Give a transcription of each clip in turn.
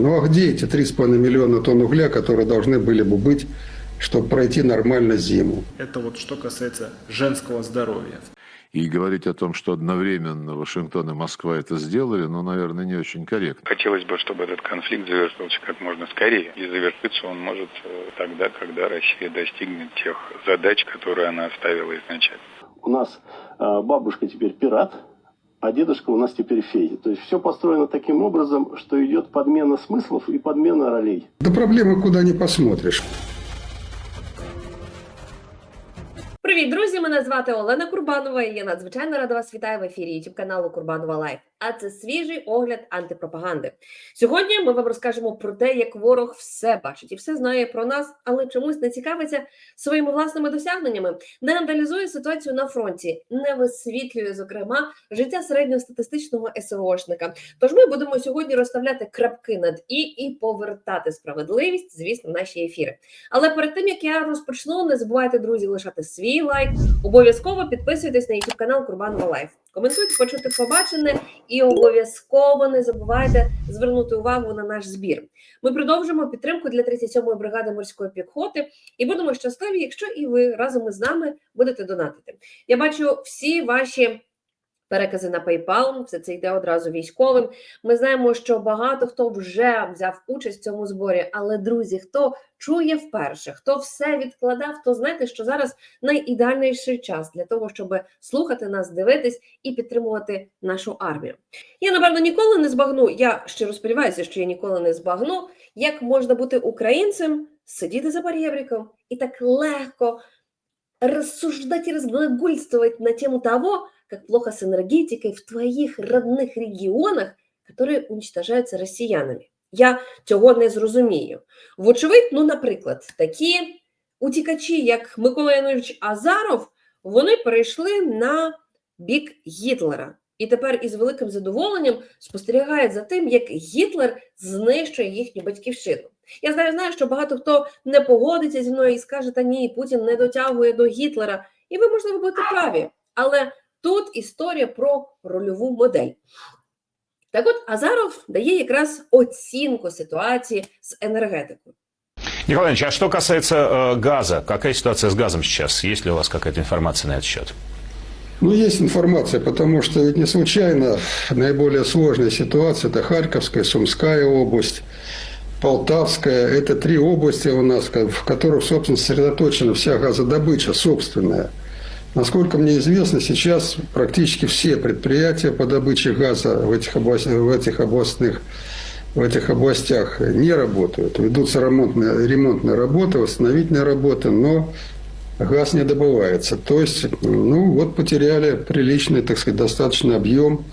Ну а где эти 3,5 миллиона тонн угля, которые должны были бы быть, чтобы пройти нормально зиму? Это вот что касается женского здоровья. И говорить о том, что одновременно Вашингтон и Москва это сделали, ну, наверное, не очень корректно. Хотелось бы, чтобы этот конфликт завершился как можно скорее. И завершиться он может э, тогда, когда Россия достигнет тех задач, которые она ставила изначально. У нас э, бабушка теперь пират, а дедушка у нас теперь Федя. То есть все построено таким образом, что идет подмена смыслов и подмена ролей. Да проблемы куда не посмотришь. Привіт, друзі! Мене звати Олена Курбанова. і Я надзвичайно рада вас вітаю в ефірі YouTube каналу Курбанова Лайф. А це свіжий огляд антипропаганди. Сьогодні ми вам розкажемо про те, як ворог все бачить і все знає про нас, але чомусь не цікавиться своїми власними досягненнями, не аналізує ситуацію на фронті, не висвітлює, зокрема, життя середньостатистичного СВОшника. Тож ми будемо сьогодні розставляти крапки над і і повертати справедливість, звісно, наші ефіри. Але перед тим як я розпочну, не забувайте, друзі, лишати свій лайк. Обов'язково підписуйтесь на YouTube канал Курбанова Лайф. Коментуйте, почути побачене, і обов'язково не забувайте звернути увагу на наш збір. Ми продовжимо підтримку для 37-ї бригади морської піхоти і будемо щасливі, якщо і ви разом із нами будете донатити. Я бачу всі ваші. Перекази на PayPal, все це йде одразу військовим. Ми знаємо, що багато хто вже взяв участь в цьому зборі. Але друзі, хто чує вперше, хто все відкладав, то знаєте, що зараз найідеальніший час для того, щоб слухати нас, дивитись і підтримувати нашу армію. Я напевно ніколи не збагну. Я щиро сподіваюся, що я ніколи не збагну, як можна бути українцем, сидіти за бар'євриком і так легко рассуждать и разглагольствовать на тему того, как плохо с энергетикой в твоїх родних регіонах, які уничтожаються росіянами. Я цього не зрозумію. Вочевидь, ну, наприклад, такі утікачі, як Микола Янович Азаров, вони перейшли на бік Гітлера. І тепер із великим задоволенням спостерігають за тим, як Гітлер знищує їхню батьківщину. Я знаю, знаю, що багато хто не погодиться зі мною і скаже, та ні, Путін не дотягує до Гітлера. І ви, можливо, будете праві. Але тут історія про рольову модель. Так от Азаров дає якраз оцінку ситуації з енергетикою. Николай Иванович, а что касается э, газа, какая ситуация с газом сейчас? Есть ли у вас какая-то информация на этот счет? Ну, есть информация, потому что ведь не случайно наиболее сложная ситуация – это Харьковская, Сумская область, Полтавская. Это три области у нас, в которых, собственно, сосредоточена вся газодобыча собственная. Насколько мне известно, сейчас практически все предприятия по добыче газа в этих, область, в этих областных в этих областях не работают. Ведутся ремонтные, ремонтные работы, восстановительные работы, но газ не добывается. То есть, ну вот потеряли приличный, так сказать, достаточный объем,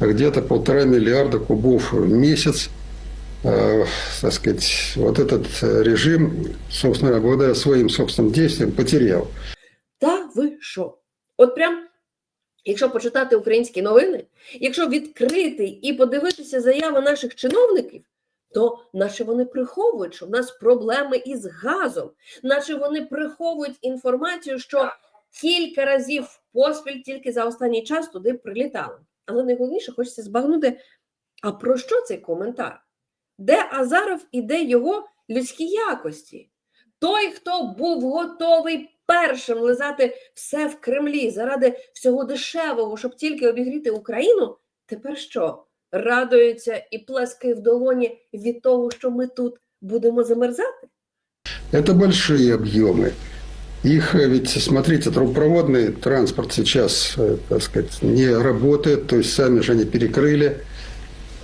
где-то полтора миллиарда кубов в месяц. Э, так сказать, вот этот режим, собственно, благодаря своим собственным действиям потерял. Та ви що? От прям, якщо почитати українські новини, якщо відкрити і подивитися заяви наших чиновників, то наче вони приховують, що в нас проблеми із газом, наче вони приховують інформацію, що кілька разів поспіль тільки за останній час туди прилітали. Але найголовніше хочеться збагнути, а про що цей коментар? Де Азаров і де його людські якості? Той, хто був готовий першим лизати все в Кремлі заради всього дешевого, щоб тільки обігріти Україну, тепер що? Радується і плескає в долоні від того, що ми тут будемо замерзати? Это большие объемы. Их э, ведь, смотрите, трубопроводный транспорт сейчас, э, так сказать, не работает, то есть сами же они перекрыли э,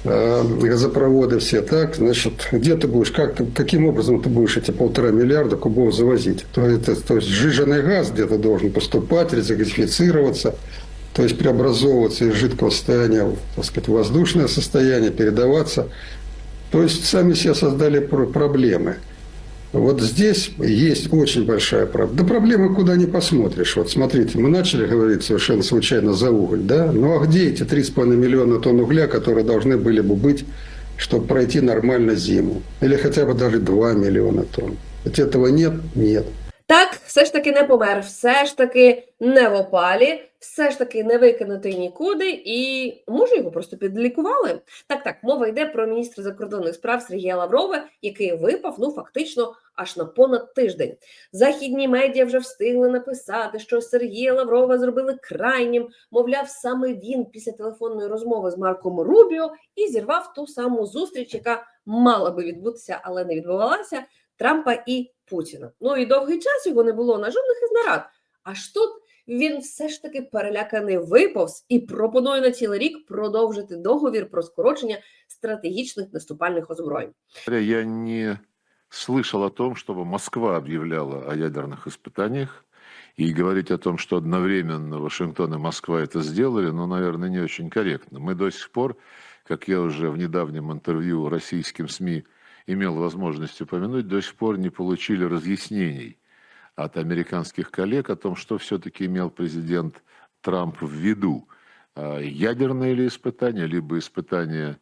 газопроводы все, так, значит, где ты будешь, как ты, каким образом ты будешь эти полтора миллиарда кубов завозить? То, это, то есть сжиженный газ где-то должен поступать, резагазифицироваться, то есть преобразовываться из жидкого состояния, в, так сказать, в воздушное состояние, передаваться. То есть сами себе создали про- проблемы. Вот здесь есть очень большая проблема. Да проблемы куда не посмотришь. Вот смотрите, мы начали говорить совершенно случайно за уголь, да? Ну а где эти 3,5 миллиона тонн угля, которые должны были бы быть, чтобы пройти нормально зиму? Или хотя бы даже 2 миллиона тонн? Ведь этого нет? Нет. Так, все ж таки не помер, все ж таки не в опалі, все ж таки не викинутий нікуди, і може його просто підлікували. Так, так, мова йде про міністра закордонних справ Сергія Лаврова, який випав ну фактично аж на понад тиждень. Західні медіа вже встигли написати, що Сергія Лаврова зробили крайнім. Мовляв, саме він після телефонної розмови з Марком Рубіо і зірвав ту саму зустріч, яка мала би відбутися, але не відбувалася. Трампа і Путіна. Ну і довгий час його не було на жодних із нарад. Аж тут він все ж таки переляканий виповз і пропонує на цілий рік продовжити договір про скорочення стратегічних наступальних озброєнь. Я не слышал о том, чтобы Москва объявляла о ядерных испытаниях. И говорить о том, что одновременно Вашингтон и Москва это сделали, ну, наверное, не очень корректно. Мы до сих пор, как я уже в недавнем интервью российским СМИ имел возможность упомянуть, до сих пор не получили разъяснений от американских коллег о том, что все-таки имел президент Трамп в виду. А, Ядерные ли испытания, либо испытания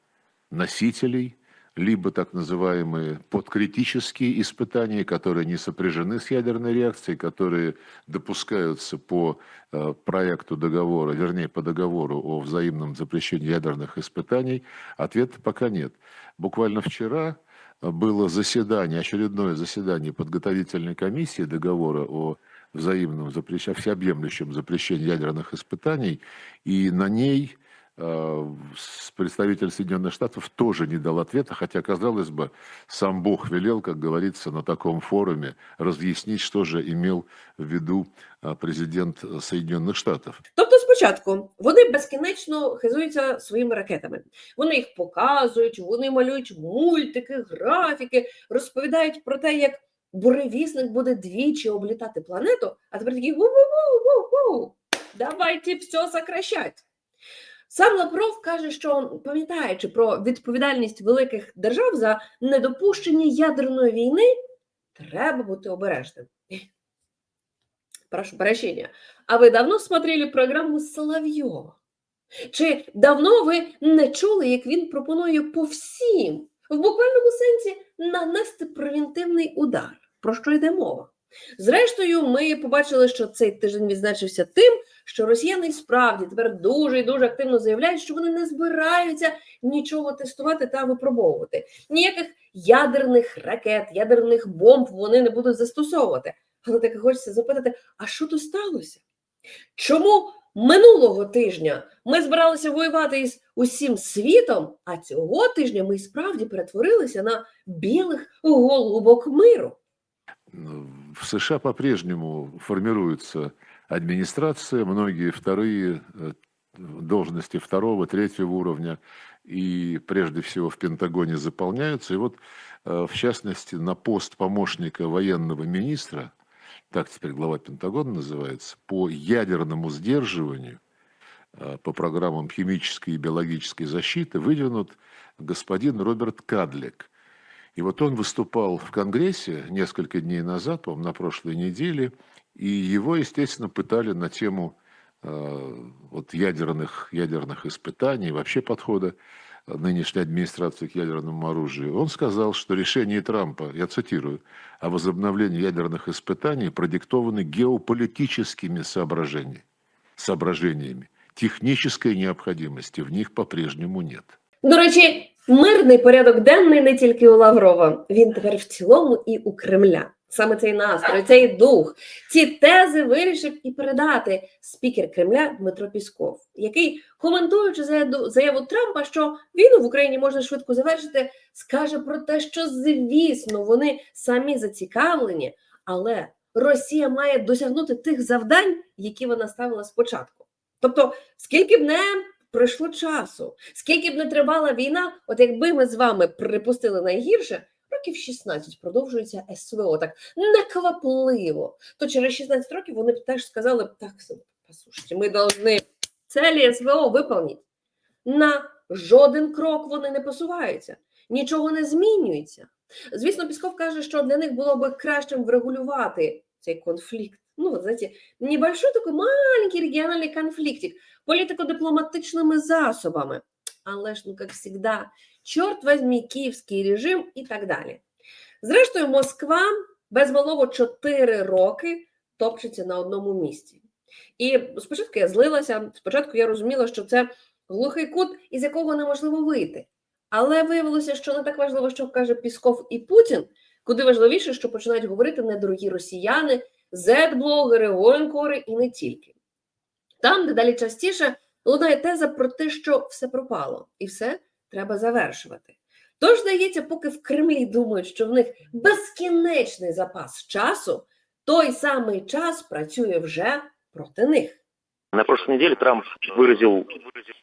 носителей, либо так называемые подкритические испытания, которые не сопряжены с ядерной реакцией, которые допускаются по э, проекту договора, вернее, по договору о взаимном запрещении ядерных испытаний, ответа пока нет. Буквально вчера было заседание, очередное заседание подготовительной комиссии договора о взаимном запрещении, всеобъемлющем запрещении ядерных испытаний, и на ней э, с- представитель Соединенных Штатов тоже не дал ответа, хотя, казалось бы, сам Бог велел, как говорится, на таком форуме разъяснить, что же имел в виду э, президент э, Соединенных Штатов. Тобто, спочатку вони безкінечно хизуються своїми ракетами. Вони їх показують, вони малюють мультики, графіки, розповідають про те, як буревісник буде двічі облітати планету, а тепер такі ву-ву-ву-ву-ву, давайте все сокращать. Сам Лавров каже, що пам'ятаючи про відповідальність великих держав за недопущення ядерної війни, треба бути обережним. Прошу прощения. А ви давно смотрели програму Соловйова? Чи давно ви не чули, як він пропонує по всім, в буквальному сенсі, нанести превентивний удар? Про що йде мова? Зрештою, ми побачили, що цей тиждень відзначився тим, що росіяни справді тепер дуже і дуже активно заявляють, що вони не збираються нічого тестувати та випробовувати. Ніяких ядерних ракет, ядерних бомб вони не будуть застосовувати. Але таки хочеться запитати: а що тут сталося? Чому минулого тижня ми збиралися воювати із усім світом, а цього тижня ми справді перетворилися на білих голубок миру? В США по-прежнему формируется администрация, многие вторые э, должности второго, третьего уровня, и прежде всего в Пентагоне заполняются. И вот, э, в частности, на пост помощника военного министра, так теперь глава Пентагона называется, по ядерному сдерживанию, э, по программам химической и биологической защиты выдвинут господин Роберт Кадлик – и вот он выступал в Конгрессе несколько дней назад, по на прошлой неделе, и его, естественно, пытали на тему э, вот ядерных, ядерных испытаний, вообще подхода нынешней администрации к ядерному оружию. Он сказал, что решение Трампа, я цитирую, о возобновлении ядерных испытаний продиктованы геополитическими соображениями. соображениями. Технической необходимости в них по-прежнему нет. До речі, мирний порядок денний не тільки у Лаврова, він тепер в цілому і у Кремля. Саме цей настрой, цей дух, ці тези вирішив і передати спікер Кремля Дмитро Пісков, який, коментуючи заяву Трампа, що війну в Україні можна швидко завершити, скаже про те, що звісно вони самі зацікавлені, але Росія має досягнути тих завдань, які вона ставила спочатку. Тобто, скільки б не пройшло часу, скільки б не тривала війна, от якби ми з вами припустили найгірше, років 16 продовжується СВО так неквапливо, то через 16 років вони б теж сказали б, так, послушайте, ми повинні цілі СВО виконати. На жоден крок вони не посуваються, нічого не змінюється. Звісно, Пісков каже, що для них було б кращим врегулювати цей конфлікт. Ну, знаєте, небольшой такой маленький регіональний конфліктик політико-дипломатичними засобами. Але ж, ну, як завжди, чорт возьми, київський режим і так далі. Зрештою, Москва без малого 4 роки топчеться на одному місці. І спочатку я злилася, спочатку я розуміла, що це глухий кут, із якого неможливо вийти. Але виявилося, що не так важливо, що каже Пісков і Путін, куди важливіше, що починають говорити недорогі росіяни, зет-блогери, воєнкори і не тільки. Там, дедалі частіше, лунає теза про те, що все пропало, і все треба завершувати. Тож, здається, поки в Кремлі думають, що в них безкінечний запас часу, той самий час працює вже проти них. На прошлой неделе Трамп выразил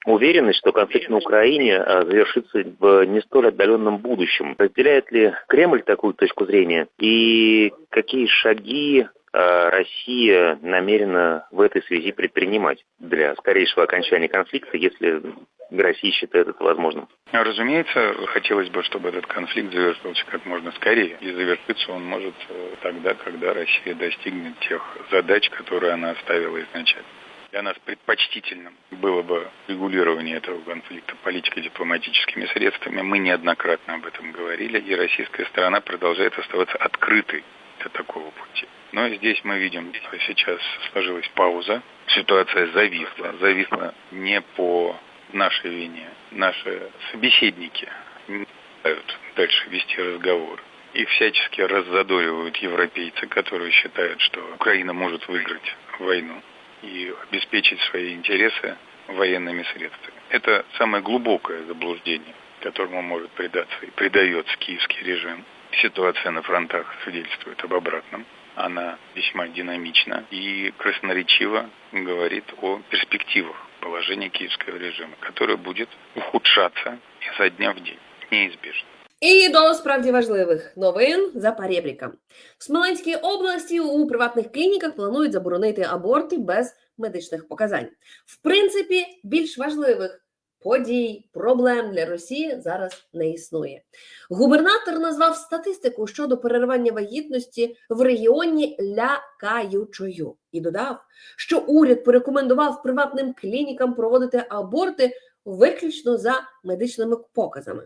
уверенность, что конфликт на Украине завершится в не столь отдаленном будущем. Разделяет ли Кремль такую точку зрения? И какие шаги Россия намерена в этой связи предпринимать для скорейшего окончания конфликта, если Россия считает это возможным? Разумеется, хотелось бы, чтобы этот конфликт завершился как можно скорее. И завершиться он может э, тогда, когда Россия достигнет тех задач, которые она ставила изначально. Для нас предпочтительным было бы регулирование этого конфликта политико-дипломатическими средствами. Мы неоднократно об этом говорили, и российская сторона продолжает оставаться открытой для такого пути. Но здесь мы видим, что сейчас сложилась пауза, ситуация зависла. Зависла не по нашей вине. Наши собеседники не желают дальше вести разговор. И всячески раззадоривают европейцы, которые считают, что Украина может выиграть войну и обеспечить свои интересы военными средствами. Это самое глубокое заблуждение, которому может предаться и предается киевский режим. Ситуация на фронтах свидетельствует об обратном. Она весьма динамична и красноречиво говорит о перспективах положения киевского режима, которое будет ухудшаться изо дня в день, неизбежно. І до справді важливих новин за парєбріком. В Смоленській області у приватних клініках планують заборонити аборти без медичних показань. В принципі, більш важливих подій, проблем для Росії зараз не існує. Губернатор назвав статистику щодо переривання вагітності в регіоні лякаючою і додав, що уряд порекомендував приватним клінікам проводити аборти виключно за медичними показами.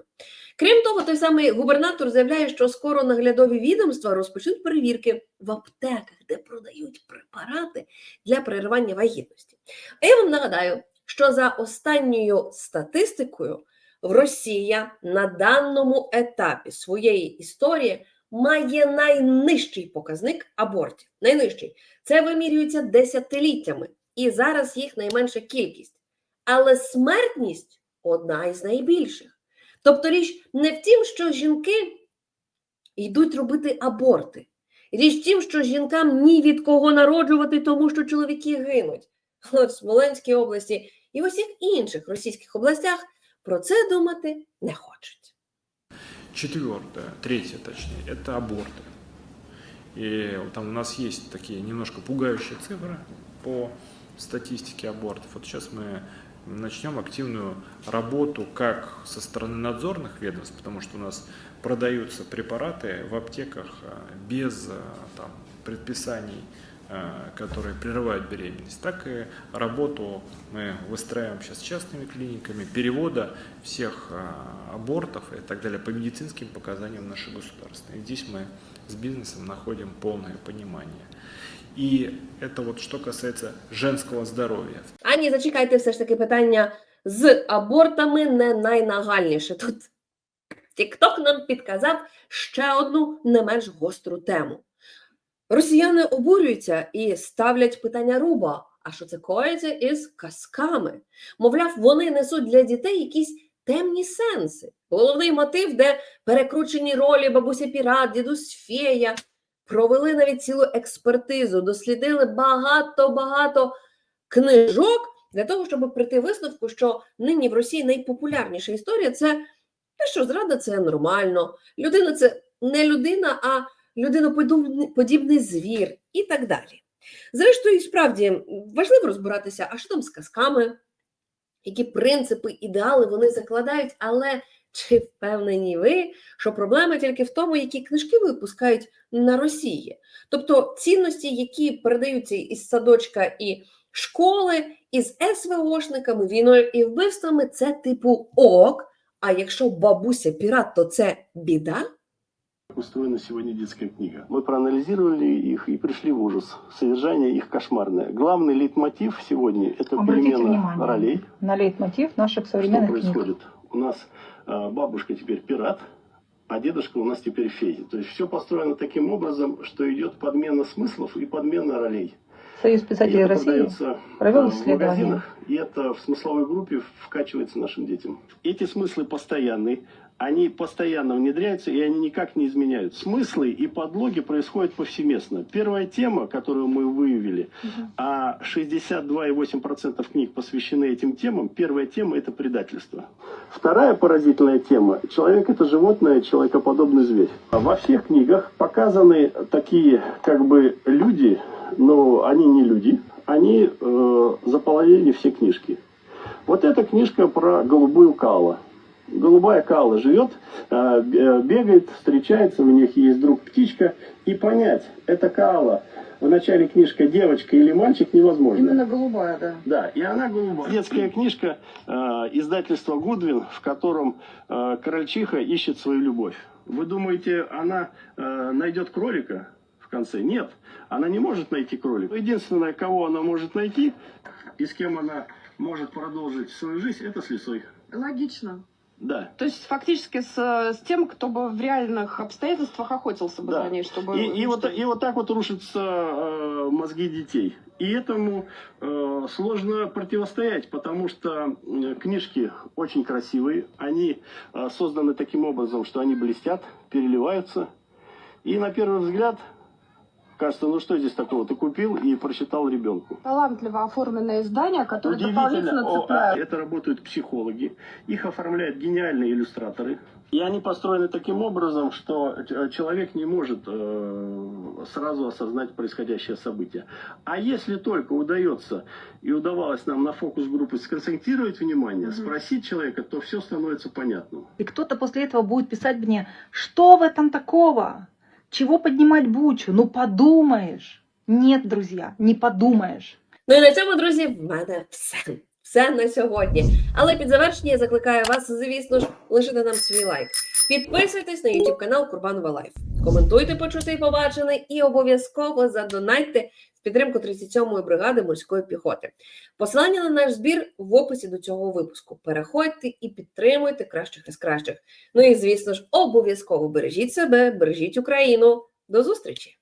Крім того, той самий губернатор заявляє, що скоро наглядові відомства розпочнуть перевірки в аптеках, де продають препарати для переривання вагітності. А я вам нагадаю, що за останньою статистикою Росія на даному етапі своєї історії має найнижчий показник абортів. Найнижчий це вимірюється десятиліттями, і зараз їх найменша кількість. Але смертність одна із найбільших. Тобто річ не в тім, що жінки йдуть робити аборти. Річ в тім, що жінкам ні від кого народжувати, тому що чоловіки гинуть. Але в Смоленській області і в усіх інших російських областях про це думати не хочуть. Четвертое, третье точнее, это аборты. И вот там у нас есть такие немножко пугающие цифры по статистике абортов. Вот сейчас мы начнем активную работу как со стороны надзорных ведомств, потому что у нас продаются препараты в аптеках а, без а, там, предписаний, а, которые прерывают беременность, так и работу мы выстраиваем сейчас с частными клиниками, перевода всех а, абортов и так далее по медицинским показаниям наших государств. И здесь мы с бизнесом находим полное понимание. И это вот что касается женского здоровья. А ні, зачекайте, все ж таки питання з абортами не найнагальніше. Тут TikTok нам підказав ще одну не менш гостру тему. Росіяни обурюються і ставлять питання руба. А що це коїться із казками? Мовляв, вони несуть для дітей якісь темні сенси. Головний мотив, де перекручені ролі бабуся пірат, дідусь фея. Провели навіть цілу експертизу, дослідили багато-багато книжок для того, щоб прийти висновку, що нині в Росії найпопулярніша історія це те, що зрада це нормально, людина це не людина, а людиноподібний звір і так далі. Зрештою, справді важливо розбиратися, а що там з казками, які принципи, ідеали вони закладають, але чи впевнені ви, що проблема тільки в тому, які книжки випускають на Росії? Тобто цінності, які передаються із садочка і школи, із СВОшниками, війною і вбивствами, це типу ок. А якщо бабуся пірат, то це біда? Как устроена сегодня детская книга. Мы проанализировали их и пришли в ужас. Содержание их кошмарное. Главный лейтмотив сегодня – это Обратите перемена внимание ролей. на лейтмотив наших Что современных книг. происходит? У нас э, бабушка теперь пират, а дедушка у нас теперь фея. То есть все построено таким образом, что идет подмена смыслов и подмена ролей. Союз писателей России продается провел э, в исследование. магазинах, и это в смысловой группе вкачивается нашим детям. Эти смыслы постоянные, они постоянно внедряются, и они никак не изменяют. Смыслы и подлоги происходят повсеместно. Первая тема, которую мы выявили, а 62,8% книг посвящены этим темам, первая тема – это предательство. Вторая поразительная тема – человек – это животное, человекоподобный зверь. Во всех книгах показаны такие как бы люди, но они не люди, они э, заполонили все книжки. Вот эта книжка про голубую кала. Голубая кала живет, б- бегает, встречается, у них есть друг птичка. И понять, это кала в начале книжка девочка или мальчик невозможно. голубая, да. Да, и она голубая. Детская книжка э, издательства Гудвин, в котором э, крольчиха ищет свою любовь. Вы думаете, она э, найдет кролика в конце? Нет, она не может найти кролика. Единственное, кого она может найти и с кем она может продолжить свою жизнь, это с лисой. Логично. Да. То есть фактически с, с тем, кто бы в реальных обстоятельствах охотился бы Да. за ней, чтобы... И, и вот, и вот так вот рушатся э, мозги детей. И этому э, сложно противостоять, потому что э, книжки очень красивые, они э, созданы таким образом, что они блестят, переливаются. И на первый взгляд кажется, ну что здесь такого, ты купил и прочитал ребенку. Талантливо оформленное издание, которое дополнительно О, а, цепляет. это работают психологи. Их оформляют гениальные иллюстраторы. И они построены таким образом, что ч- человек не может э, сразу осознать происходящее событие. А если только удается и удавалось нам на фокус-группы сконцентрировать внимание, спросить человека, то все становится понятным. И кто-то после этого будет писать мне, что в этом такого? Чего поднимать бучу? Ну подумаешь. Нет, друзья, не подумаєш. Ну і на цьому, друзі, в мене все. Все на сьогодні. Але під завершення я закликаю вас, звісно ж, лишити нам свій лайк. Підписуйтесь на YouTube канал Курбанова Лайф. Коментуйте почути і побачене, і обов'язково задонайте підтримку 37-ї бригади морської піхоти. Посилання на наш збір в описі до цього випуску. Переходьте і підтримуйте кращих із кращих. Ну і звісно ж, обов'язково бережіть себе, бережіть Україну. До зустрічі!